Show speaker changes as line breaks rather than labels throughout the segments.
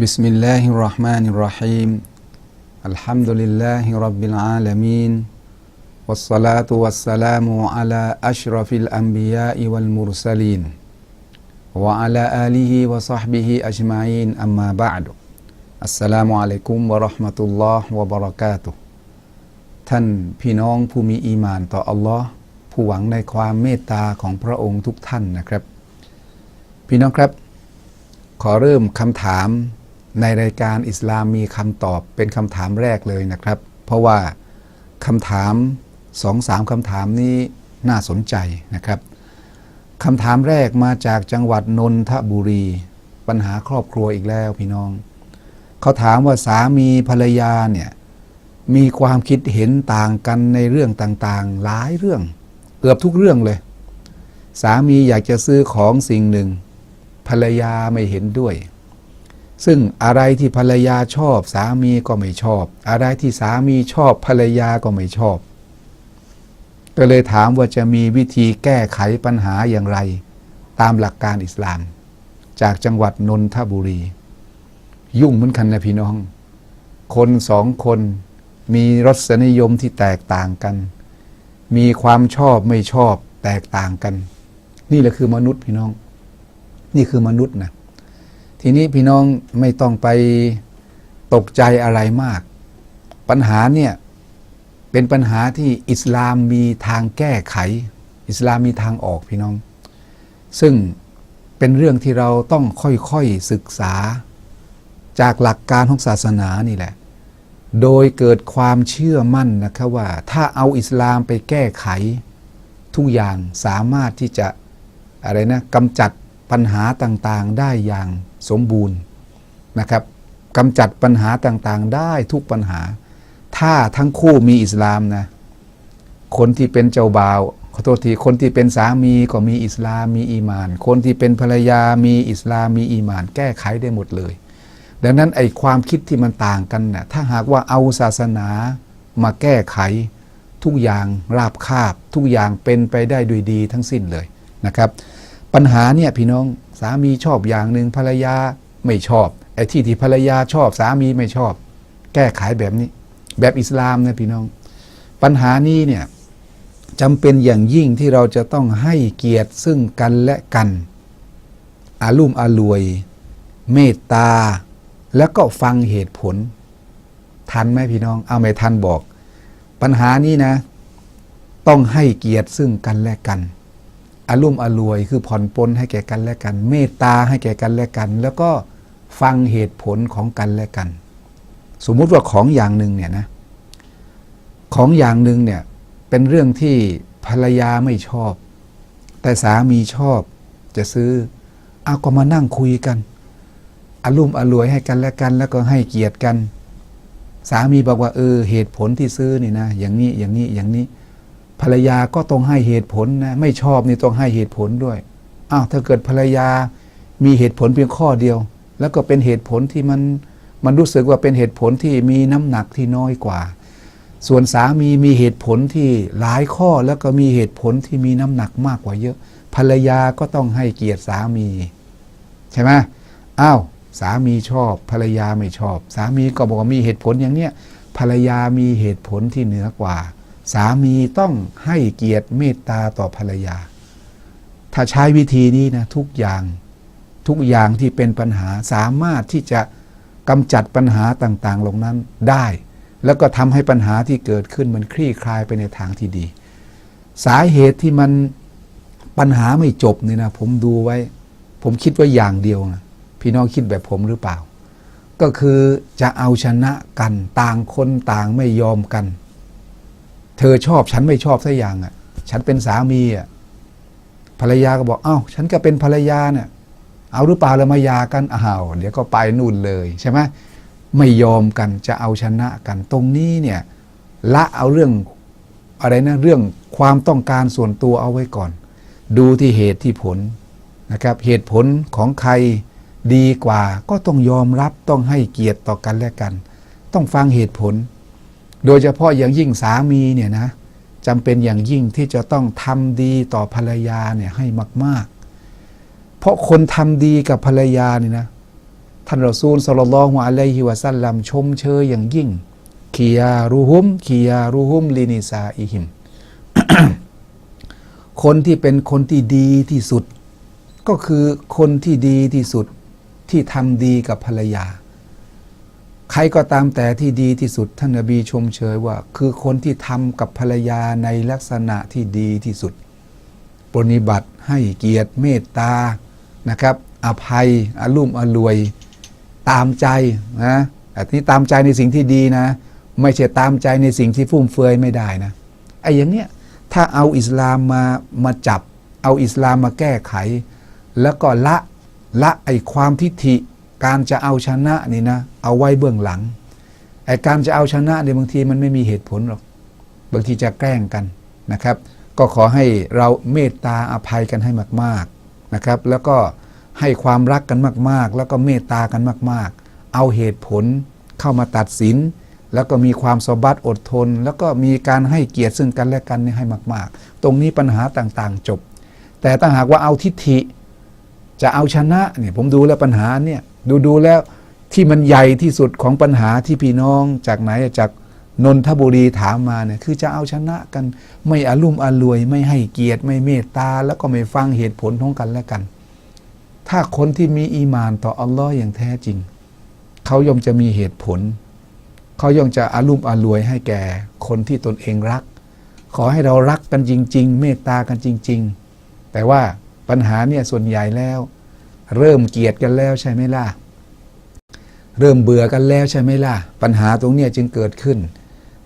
بسم الله الرحمن الرحيم الحمد لله رب العالمين والصلاة والسلام على أشرف الأنبياء والمرسلين وعلى آله وصحبه أجمعين أما بعد السلام عليكم ورحمة الله وبركاته ท่านพี่น้องผู้มีอีหมานต่ออัลลอฮ์ผู้หวังในความเมตตาของพระองค์ทุกท่านนะครับ พี่น้องครับ ขอเริ่มคำถาม ในรายการอิสลามมีคำตอบเป็นคำถามแรกเลยนะครับ เพราะว่าคำถามสองสามคำถามนี้น่าสนใจนะครับคำถามแรกมาจากจังหวัดนนทบุรี ปัญหาครอบครัวอีกแล้วพี่น้อง เขาถามว่าสามีภรรยาเนี่ยมีความคิดเห็นต่างกันในเรื่องต่างๆ หลายเรื่อง เกือบทุกเรื่องเลย สามีอยากจะซื้อของสิ่งหนึ่ง ภรรยาไม่เห็นด้วย ซึ่งอะไรที่ภรรยาชอบ สามีก็ไม่ชอบ อะไรที่สามีชอบภรรยาก็ไม่ชอบ ก็เลยถามว่าจะมีวิธีแก้ไขปัญหาอย่างไร ตามหลักการอิสลาม จากจังหวัดนนทบุรี ยุ่งเหมือนกันนะพี่น้อง คนสองคนมีรสนิยมที่แตกต่างกัน มีความชอบไม่ชอบแตกต่างกัน นี่แหละคือมนุษย์พี่น้อง นี่คือมนุษย์นะ ทีนี้พี่น้องไม่ต้องไปตกใจอะไรมาก ปัญหาเนี่ยเป็นปัญหาที่อิสลามมีทางแก้ไข อิสลามมีทางออกพี่น้อง ซึ่งเป็นเรื่องที่เราต้องค่อยๆศึกษา จากหลักการของศาสนานี่แหละ โดยเกิดความเชื่อมั่นนะครับว่า ถ้าเอาอิสลามไปแก้ไข ทุกอย่างสามารถที่จะอะไรนะกำจัด ปัญหาต่างๆได้อย่างสมบูรณ์นะครับกำจัดปัญหาต่างๆ ได้ทุกปัญหา ถ้าทั้งคู่มีอิสลามนะคนที่เป็นเจ้าบ่าวขอโทษทีคนที่เป็นสามีก็มีอิสลามมีอีมาน คนที่เป็นภรรยามีอิสลามมีอีมาน แก้ไขได้หมดเลย ดังนั้นไอ้ความคิดที่มันต่างกันนะ่ะถ้าหากว่าเอาศาสนามาแก้ไข ทุกอย่างราบคาบ ทุกอย่างเป็นไปได้ด้วยดีทั้งสิ้นเลยนะครับ ปัญหาเนี่ยพี่น้องสามีชอบอย่างหนึ่งภรรยาไม่ชอบไอ้ที่ที่ภรรยาชอบสามีไม่ชอบ แก้ไขแบบนี้ แบบอิสลามนะพี่น้อง ปัญหานี้เนี่ยจำเป็นอย่างยิ่งที่เราจะต้องให้เกียรติซึ่งกันและกัน อารุ่มอารวย เมตตา แล้วก็ฟังเหตุผล ทันไหมพี่น้อง เอาไม่ทันบอก ปัญหานี้นะ ต้องให้เกียรติซึ่งกันและกัน อารุ่มอรวยคือผ่อนปลนให้แก่กันและกัน เมตตาให้แก่กันและกัน แล้วก็ฟังเหตุผลของกันและกัน สมมุติว่าของอย่างหนึ่งเนี่ยนะของอย่างหนึ่งเนี่ยเป็นเรื่องที่ภรรยาไม่ชอบ แต่สามีชอบจะซื้อเอาก็มานั่งคุยกันอารุ่มอรวยให้กันและกัน แล้วก็ให้เกียรติกัน สามีบอกว่าเออเหตุผลที่ซื้อนี่นะอย่างนี้อย่างนี้อย่างนี้ ภรรยาก็ต้องให้เหตุผลนะไม่ชอบนี่ต้องให้เหตุผลด้วยอ้าวถ้าเกิดภรรยามีเหตุผลเพียงข้อเดียว แล้วก็เป็นเหตุผลที่มันมันรู้สึกว่าเป็นเหตุผลที่มีน้ำหนักที่น้อยกว่า ส่วนสามีมีเหตุผลที่หลายข้อแล้วก็มีเหตุผลที่มีน้ำหนักมากกว่าเยอะ ภรรยาก็ต้องให้เกียรติสามี ใช่ไหมอ้าวสามีชอบ ภรรยาไม่ชอบ สามีก็บอกว่ามีเหตุผลอย่างเนี้ยภรรยามีเหตุผลที่เหนือกว่า สามีต้องให้เกียรติเมตตาต่อภรรยา ถ้าใช้วิธีนี้นะทุกอย่างทุกอย่างที่เป็นปัญหาสามารถที่จะกำจัดปัญหาต่างๆลงนั้นได้ แล้วก็ทำให้ปัญหาที่เกิดขึ้นมันคลี่คลายไปในทางที่ดี สาเหตุที่มันปัญหาไม่จบนี่นะผมดูไว้ ผมคิดว่าอย่างเดียวนะพี่น้องคิดแบบผมหรือเปล่า ก็คือจะเอาชนะกันต่างคนต่างไม่ยอมกัน เธอชอบฉันไม่ชอบสักอย่างอะ ฉันเป็นสามีอะภรรยาก็บอกเอ้าฉันก็เป็นภรรยาเนี่ยเอาหรือเปล่าแล้วมายากันอ้าวเดี๋ยวก็ไปนู่นเลยใช่ไหมไม่ยอมกันจะเอาชนะกันตรงนี้เนี่ยละเอาเรื่องอะไรนะเรื่องความต้องการส่วนตัวเอาไว้ก่อน ดูที่เหตุที่ผลนะครับเหตุผลของใครดีกว่าก็ต้องยอมรับต้องให้เกียรติต่อกันและกัน ต้องฟังเหตุผล โดยเฉพาะอย่างยิ่งสามีเนี่ยนะจำเป็นอย่างยิ่งที่จะต้องทำดีต่อภรรยาเนี่ยให้มาก ๆ เพราะคนทำดีกับภรรยานี่นะท่านรอซูลสลลัลฮุอะลัยฮิวะสัลลัมชมเชยอย่างยิ่งคียารูฮุมคียารูฮุมลินิซาอิฮิม คนที่เป็นคนที่ดีที่สุด ก็คือคนที่ดีที่สุดที่ทำดีกับภรรยา ใครก็ตามแต่ที่ดีที่สุดท่านนบีชมเชยว่า คือคนที่ทำกับภรรยาในลักษณะที่ดีที่สุดปรนิบัติให้เกียรติเมตตานะครับ อภัยอารุ่มอรวยตามใจนะแต่ที่ตามใจในสิ่งที่ดีนะ ไม่ใช่ตามใจในสิ่งที่ฟุ่มเฟือยไม่ได้นะไอ้อย่างเนี้ยถ้าเอาอิสลามมามาจับ เอาอิสลามมาแก้ไข แล้วก็ละละไอ้ความทิฐิ การจะเอาชนะนี่นะ เอาไว้เบื้องหลังไอ้การจะเอาชนะเนี่ยบางทีมันไม่มีเหตุผลหรอก บางทีจะแกล้งกันนะครับ ก็ขอให้เราเมตตาอภัยกันให้มาก ๆนะครับ แล้วก็ให้ความรักกันมาก ๆ แล้วก็เมตตากันมาก ๆ เอาเหตุผลเข้ามาตัดสิน แล้วก็มีความสบัดอดทน แล้วก็มีการให้เกียรติซึ่งกันและกันนี่ให้มาก ๆ ตรงนี้ปัญหาต่างๆ จบ แต่ถ้าหากว่าเอาทิฏฐิ จะเอาชนะเนี่ยผมดูแล้วปัญหาเนี่ย ดูดูแล้วที่มันใหญ่ที่สุดของปัญหาที่พี่น้องจากไหนจากนนทบุรีถามมาเนี่ยคือจะเอาชนะกัน ไม่อารุ่มอรวย ไม่ให้เกียรติไม่เมตตา แล้วก็ไม่ฟังเหตุผลของกันและกัน ถ้าคนที่มีอีมานต่ออัลลอฮ์อย่างแท้จริง เขาย่อมจะมีเหตุผล เขาย่อมจะอารุ่มอรวยให้แก่คนที่ตนเองรัก ขอให้เรารักกันจริง ๆ เมตตากันจริง ๆ แต่ว่าปัญหาเนี่ยส่วนใหญ่แล้ว เริ่มเกลียดกันแล้วใช่ไหมล่ะ เริ่มเบื่อกันแล้วใช่ไหมล่ะ ปัญหาตรงเนี้ยจึงเกิดขึ้น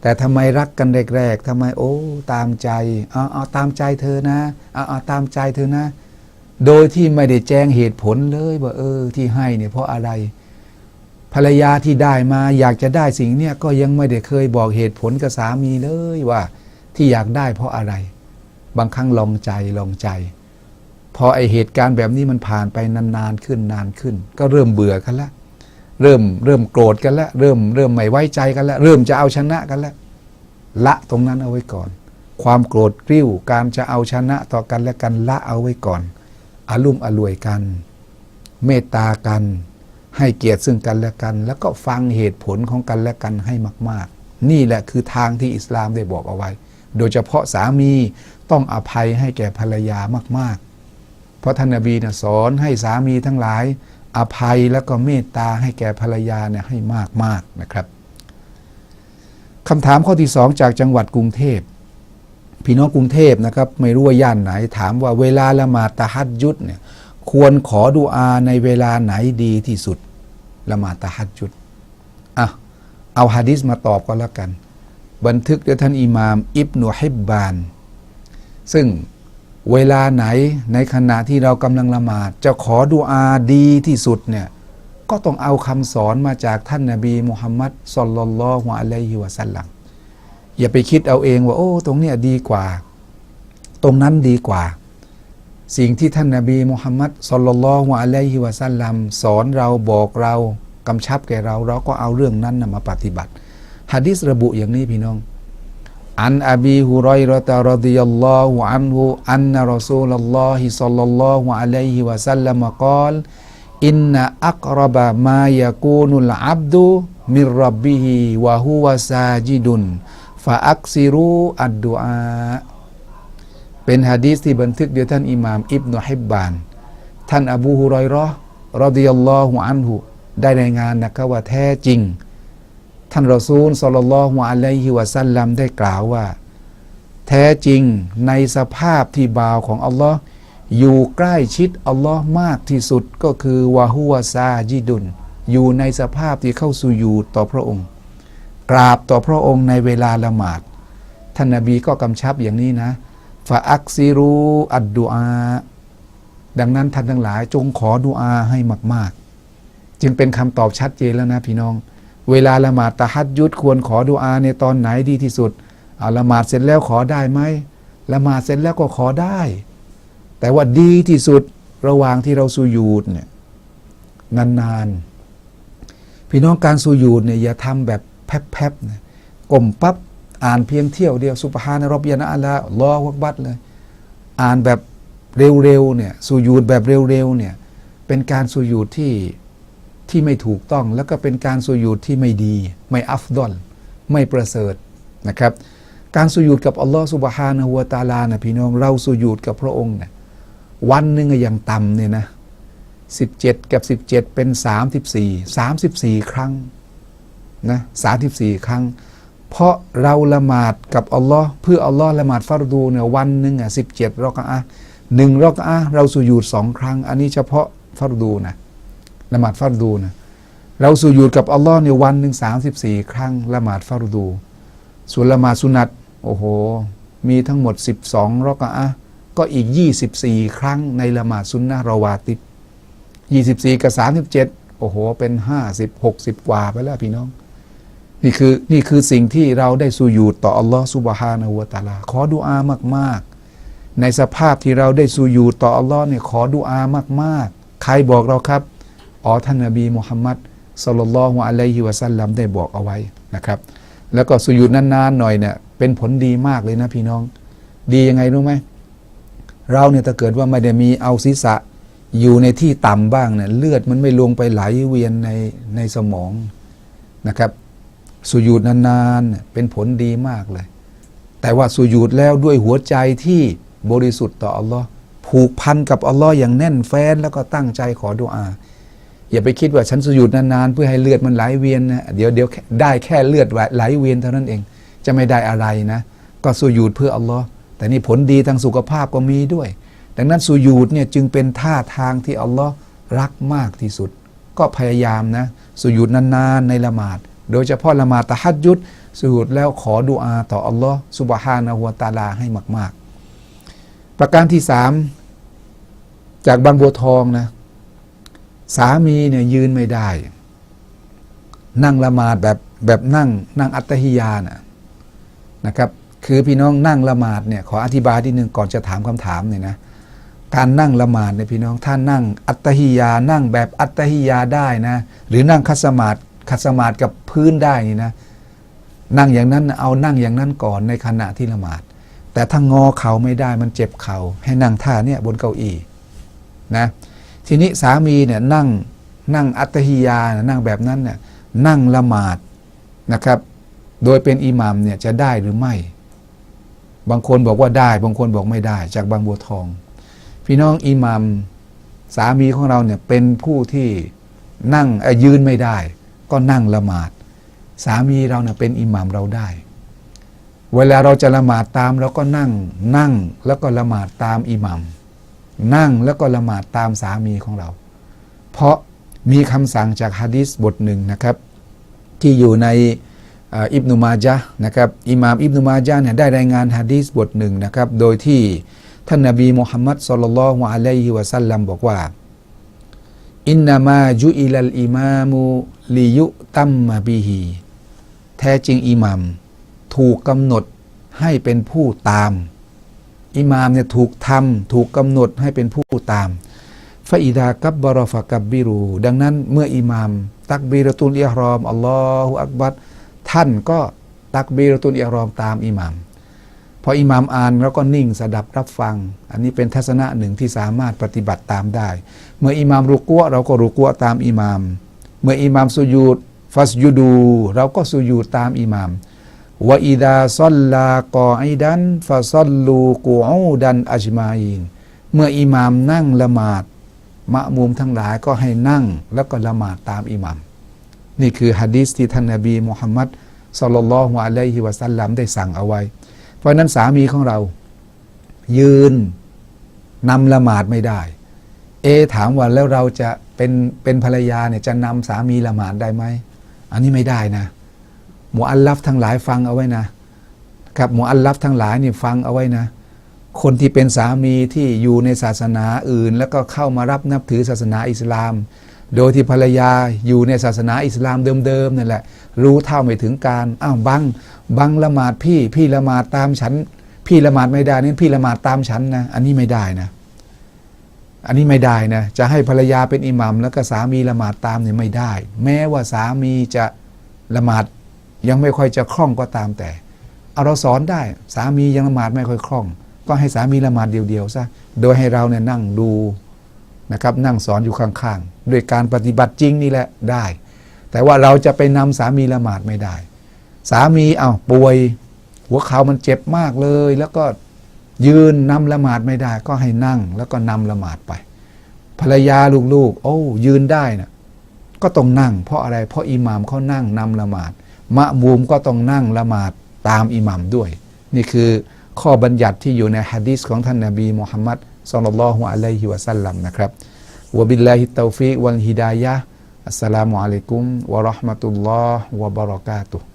แต่ทำไมรักกันแรกๆทำไมโอ้ตามใจเอาเอาตามใจเธอนะเอาเอาตามใจเธอนะ โดยที่ไม่ได้แจ้งเหตุผลเลยว่าเออที่ให้เนี่ยเพราะอะไร ภรรยาที่ได้มาอยากจะได้สิ่งเนี่ยก็ยังไม่ได้เคยบอกเหตุผลกับสามีเลยว่า ที่อยากได้เพราะอะไร บางครั้งลองใจลองใจ พอไอเหตุการณ์แบบนี้มันผ่านไปนานๆขึ้นนานขึ้น ก็เริ่มเบื่อกันแล้วเริ่มเริ่มโกรธกันแล้วเริ่มเริ่มไม่ไว้ใจกันแล้วเริ่มจะเอาชนะกันแล้วละตรงนั้นเอาไว้ก่อน ความโกรธกริ้วการจะเอาชนะต่อกันและกันละเอาไว้ก่อนอารุ่มอรวยกัน เมตตากัน ให้เกียรติซึ่งกันและกัน แล้วก็ฟังเหตุผลของกันและกันให้มาก ๆ นี่แหละคือทางที่อิสลามได้บอกเอาไว้ โดยเฉพาะสามีต้องอภัยให้แก่ภรรยามากๆ เพราะท่านนบีนะสอนให้สามีทั้งหลาย อภัยแล้วก็เมตตาให้แก่ภรรยาเนี่ยให้มากๆนะครับคำถามข้อที่สองจากจังหวัดกรุงเทพพี่น้องกรุงเทพนะครับไม่รู้ว่าย่านไหนถามว่าเวลาละหมาดตะฮัดยุดเนี่ยควรขอดุอาในเวลาไหนดีที่สุดละหมาดตะฮัดยุดอะเอาฮะดิษมาตอบก็แล้วกัน บันทึกโดยท่านอิหม่าม อิบนุฮิบบาน ซึ่ง เวลาไหนในขณะที่เรากำลังละหมาด จะขอดุอาดีที่สุดเนี่ยก็ต้องเอาคำสอนมาจากท่านนาบีมุฮัมมัดสลลัลลอฮุอะลัยฮิวะสัลลัมอย่าไปคิดเอาเองว่าโอ้ ตรงเนี้ยดีกว่า ตรงนั้นดีกว่า สิ่งที่ท่านนาบีมุฮัมมัดสลลัลลอฮุอะลัยฮิวะสัลลัมสอนเราบอกเรากำชับแก่เรา เราก็เอาเรื่องนั้นนมาปฏิบัติฮะดิษระบุอย่างนี้พี่น้อง อันอบีฮุรอยรอตารดิยัลลอฮุอันฮุอันนะรอซูลัลลอฮิซัลลัลลอฮุอะลัยฮิวะสัลลัมกล่าวอินนะอักรบะมายากูนุลอับดุมิรรับบิฮิวะฮุวะซาจิดุนฟาอักซิรูอัดดุอาเป็นฮะดีษที่บันทึกโดยท่านอิหม่ามอิบนุฮิบบาน ท่านอบูฮุรอยรอรอดิยัลลอฮุอันฮุได้รายงานนะครับว่าแท้จริง ท่านรอซูลสลลัลฮุอะลัยฮิวะสัลลัมได้กล่าวว่า แท้จริงในสภาพที่บ่าวของอัลลอฮ์อยู่ใกล้ชิดอัลลอฮ์มากที่สุดก็คือวาฮุวาซาจิดุนอยู่ในสภาพที่เข้าสู่อยู่ต่อพระองค์ กราบต่อพระองค์ในเวลาละหมาด ท่านนาบีก็กำชับอย่างนี้นะฟาอักซิรูอัดดูอา ดังนั้นท่านทั้งหลายจงขอดุอาให้มาก ๆ จึงเป็นคำตอบชัดเจนแล้วนะพี่น้อง เวลาละหมาดตะฮัดยุดควรขอดุอาในตอนไหนดีที่สุดเอาละหมาดเสร็จแล้วขอได้ไหมละหมาดเสร็จแล้วก็ขอได้ แต่ว่าดีที่สุดระหว่างที่เราสูยูดเนี่ยนานๆ พี่น้องการสูยูดเนี่ยอย่าทำแบบแพบๆนะกลมปั๊บอ่านเพียงเที่ยวเดียวสุบฮานรบยานะอัลลอฮ์ลอวักบัตเลย อ่านแบบเร็วๆเนี่ยสูยูดแบบเร็วๆเนี่ยเป็นการสูยูดที่ ที่ไม่ถูกต้องแล้วก็เป็นการสุญูดที่ไม่ดี ไม่อัฟดอลไม่ประเสริฐนะครับ การสุญูดกับอัลลอฮ์สุบฮานะฮูวตาลานะพี่น้องเราสุญูดกับพระองค์เนี่ยวันหนึ่งอย่างต่ำเนี่ยนะ17กับ17เป็น34 34ครั้งนะ34ครั้ง เพราะเราละหมาดกับอัลลอฮ์เพื่ออัลลอฮ์ละหมาดฟัรดูเนี่ยวันหนึ่งอะ17รอกอะหนึ่งรอกอะเราสุญูดสองครั้ง อันนี้เฉพาะฟัรดูนะ ละหมาดฟัรดูนะเราสุญูดกับอัลลอฮ์เนี่ยวันหนึ่ง34ครั้งละหมาดฟัรดู ส่วนละหมาดสุนัตโอ้โห มีทั้งหมด12รอกะอะก็อีก24ครั้งในละหมาดซุนนะราวาติบ24กับ37โอ้โห เป็น50 60กว่าไปแล้วพี่น้อง นี่คือนี่คือสิ่งที่เราได้สูญูดต่ออัลลอฮ์ซุบฮานะฮูวตาลา ขอดุอามาก ๆ ในสภาพที่เราได้สูญูดต่ออัลลอฮ์เนี่ยขอดุอามาก ๆ ใครบอกเราครับ อ๋อท่านนบีมุฮัมมัดสลลัลลอฮุอะลัยฮิวะสัลลัมได้บอกเอาไว้นะครับ แล้วก็สูญูดนานๆหน่อยเนี่ยเป็นผลดีมากเลยนะพี่น้อง ดียังไงรู้ไหมเราเนี่ยถ้าเกิดว่าไม่ได้มีเอาศีรษะอยู่ในที่ต่ำบ้างเนี่ยเลือดมันไม่ลงไปไหลเวียนในในสมองนะครับสุญูดนานๆเป็นผลดีมากเลย แต่ว่าสุญูดแล้วด้วยหัวใจที่บริสุทธิ์ต่ออัลลอฮ์ผูกพันกับอัลลอฮ์อย่างแน่นแฟ้นแล้วก็ตั้งใจขอดุอา อย่าไปคิดว่าฉันสุญูดนานๆเพื่อให้เลือดมันไหลเวียนนะเดี๋ยวเดี๋ยวได้แค่เลือดไหลเวียนเท่านั้นเอง จะไม่ได้อะไรนะ ก็สุญูดเพื่ออัลลอฮ์แต่นี่ผลดีทางสุขภาพก็มีด้วย ดังนั้นสุญูดเนี่ยจึงเป็นท่าทางที่อัลลอฮ์รักมากที่สุด ก็พยายามนะสุญูดนานๆในละหมาด โดยเฉพาะละหมาดตะฮัดยุดสุญูดแล้วขอดุอาต่ออัลลอฮ์สุบฮานะฮุวตาลาให้มาก ๆ ประการที่สามจากบางบัวทองนะ สามีเนี่ยยืนไม่ได้ นั่งละหมาดแบบแบบนั่งนั่งอัตตฮิยานะนะครับ คือพี่น้องนั่งละหมาดเนี่ยขออธิบายทีหนึ่งก่อนจะถามคำถามเนี่ยนะการนั่งละหมาดเนี่ยพี่น้องท่านนั่งอัตตฮิยา นั่งแบบอัตตฮิยาได้นะหรือนั่งคัสมาดคัสมาดกับพื้นได้นี่นะนั่งอย่างนั้นเอานั่งอย่างนั้นก่อนในขณะที่ละหมาด แต่ถ้างอเข่าไม่ได้มันเจ็บเข่าให้นั่งท่าเนี่ยบนเก้าอี้นะ ทีนี้สามีเนี่ยนั่งนั่งอัตฮิยานะนั่งแบบนั้นเนี่ยนั่งละหมาดนะครับ โดยเป็นอิหมัมเนี่ยจะได้หรือไม่ บางคนบอกว่าได้ บางคนบอกไม่ได้ จากบางบัวทอง พี่น้องอิหมัมสามีของเราเนี่ยเป็นผู้ที่นั่งยืนไม่ได้ ก็นั่งละหมาด สามีเราเนี่ยเป็นอิหมัมเราได้ เวลาเราจะละหมาดตามเราก็นั่งนั่งแล้วก็ละหมาดตามอิหมัม นั่งแล้วก็ละหมาดตามสามีของเรา เพราะมีคำสั่งจากฮะดีษบทหนึ่งนะครับ ที่อยู่ในอิบนุมาจานะครับอิหม่ามอิบนุมาจาเนี่ยได้รายงานฮะดีษบทหนึ่งนะครับ โดยที่ท่านนบีมุฮัมมัดสุลลัลฮุอะลัยฮิวะสัลลัมบอกว่าอินนามาจุอิลัลอิมามุลิยุตัมมาบิฮีแท้จริงอิหมัม ถูกกำหนดให้เป็นผู้ตาม อิหมามเนี่ยถูกทำถูกกำหนดให้เป็นผู้ตามฟาอิดากับบารอฟะกับบิรู ดังนั้นเมื่ออิหมาม ตักบีรตุลอิฮรอมอัลลอฮฺอักบัรท่านก็ตักบีรตุลอิฮรอมตามอิหมาม พออิหมามอ่านแล้วก็นิ่งสดับรับฟัง อันนี้เป็นทัศนะหนึ่งที่สามารถปฏิบัติตามได้ เมื่ออิหมามรุกัวเราก็รุกัวตามอิหมาม เมื่ออิหมามสุญูดฟัสยูดู เราก็สุญูดตามอิหมาม วะอิดาซอลลากออิดันฟาซอลลูกูอูดันอัจมาอินเมื่ออิหมามนั่งละหมาดมะมุมทั้งหลายก็ให้นั่งแล้วก็ละหมาดตามอิหมาม นี่คือฮะดีษที่ท่านนบีมุฮัมมัดสลลัลลอฮุอะลัยฮิวะสัลลัมได้สั่งเอาไว้ เพราะนั้นสามีของเรา ยืนนำละหมาดไม่ได้ เอถามว่าแล้วเราจะเป็นเป็นภรรยาเนี่ยจะนำสามีละหมาดได้ไหม อันนี้ไม่ได้นะ หมูอัลลัฟทั้งหลายฟังเอาไว้นะครับหมูอัลลัฟทั้งหลายนี่ฟังเอาไว้นะ คนที่เป็นสามีที่อยู่ในศาสนาอื่น แล้วก็เข้ามารับนับถือศาสนาอิสลาม โดยที่ภรรยาอยู่ในศาสนาอิสลามเดิมๆนั่นแหละ รู้เท่าไม่ถึงการอ้าวบังบังละหมาดพี่พี่ละหมาดตามฉัน พี่ละหมาดไม่ได้นี่พี่ละหมาดตามฉันนะอันนี้ไม่ได้นะอันนี้ไม่ได้นะ จะให้ภรรยาเป็นอิหมัมแล้วก็สามีละหมาดตามเนี่ยไม่ได้ แม้ว่าสามีจะละหมาด ยังไม่ค่อยจะคล่องก็ตามแต่เอาเราสอนได้สามียังละหมาดไม่ค่อยคล่อง ก็ให้สามีละหมาดเดียวๆซะโดยให้เราเนี่ยนั่งดูนะครับนั่งสอนอยู่ข้างด้วยการปฏิบัติจริงนี่แหละได้ แต่ว่าเราจะไปนำสามีละหมาดไม่ได้ สามีเอา้าป่วย หัวเข่ามันเจ็บมากเลย แล้วก็ยืนนำละหมาดไม่ได้ ก็ให้นั่งแล้วก็นำละหมาดไป ภรรยาลูกๆ โอ้ยืนได้นะก็ต้องนั่ง เพราะอะไรเพราะอิหมามเขานั่งนำละหมาด มะมูมก็ต้องนั่งละหมาดตามอิหมัมด้วย นี่คือข้อบัญญัติที่อยู่ในฮะดีษของท่านนบีมุฮัมมัดสุลลัลลอฮุอะลัยฮิวะสัลลัมนะครับวบิลลาฮิตตอฟิกวัลฮิดายะอัสสลามุอะลัยกุมวะราะห์มะตุลลอฮ์วะบะเราะกาตุฮ์